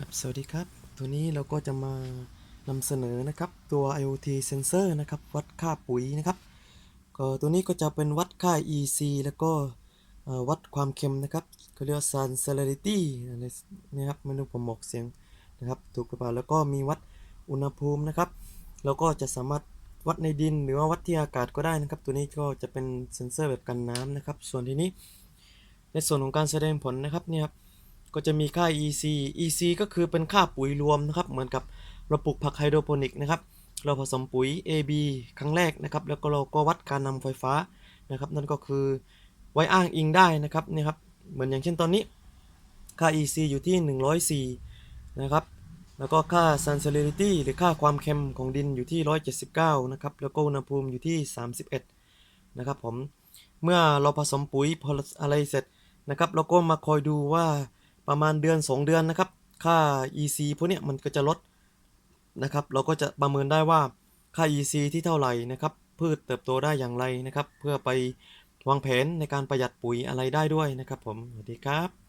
ครับสวัสดีครับ ตัวนี้เราก็จะมานำเสนอนะครับตัว IoT sensor นะครับวัดค่าปุ๋ยนะครับก็ตัวนี้ก็จะเป็นวัดค่า EC แล้วก็วัดความเค็มนะครับเขาเรียกว่า sun salinity อะไรนะครับไม่รู้ผมบอกเสียงนะครับถูกหรือเปล่าแล้วก็มีวัดอุณหภูมินะครับแล้วก็จะสามารถวัดในดินหรือว่าวัดที่อากาศก็ได้นะครับ ตัวนี้ก็จะเป็นเซนเซอร์แบบกันน้ำนะครับ ส่วนทีนี้ในส่วนของการแสดงผลนะครับเนี่ยครับ ก็จะมีค่า EC EC ก็คือเป็นค่าปุ๋ยรวมนะครับ เหมือนกับเราปลูกผักไฮโดรโปนิกนะครับ เราผสมปุ๋ย AB ครั้งแรกนะครับ แล้วก็เราก็วัดการนำไฟฟ้านะครับ นั่นก็คือไว้อ้างอิงได้นะครับเนี่ยครับ เหมือนอย่างเช่นตอนนี้ ค่า EC อยู่ที่ 104 นะครับ แล้วก็ค่า sun salinity หรือค่าความเค็มของดินอยู่ที่ 179 นะครับ แล้วก็อุณหภูมิอยู่ที่ 31 นะครับผม เมื่อเราผสมปุ๋ยพออะไรเสร็จนะครับ เราก็มาคอยดูว่า ประมาณเดือน 2 เดือนนะครับ ค่า EC พวกเนี้ยมันก็จะลดนะครับ เราก็จะประเมินได้ว่าค่า EC ที่เท่าไหร่นะครับ พืชเติบโตได้อย่างไรนะครับ เพื่อไปวางแผนในการประหยัดปุ๋ยอะไรได้ด้วยนะครับผม สวัสดีครับ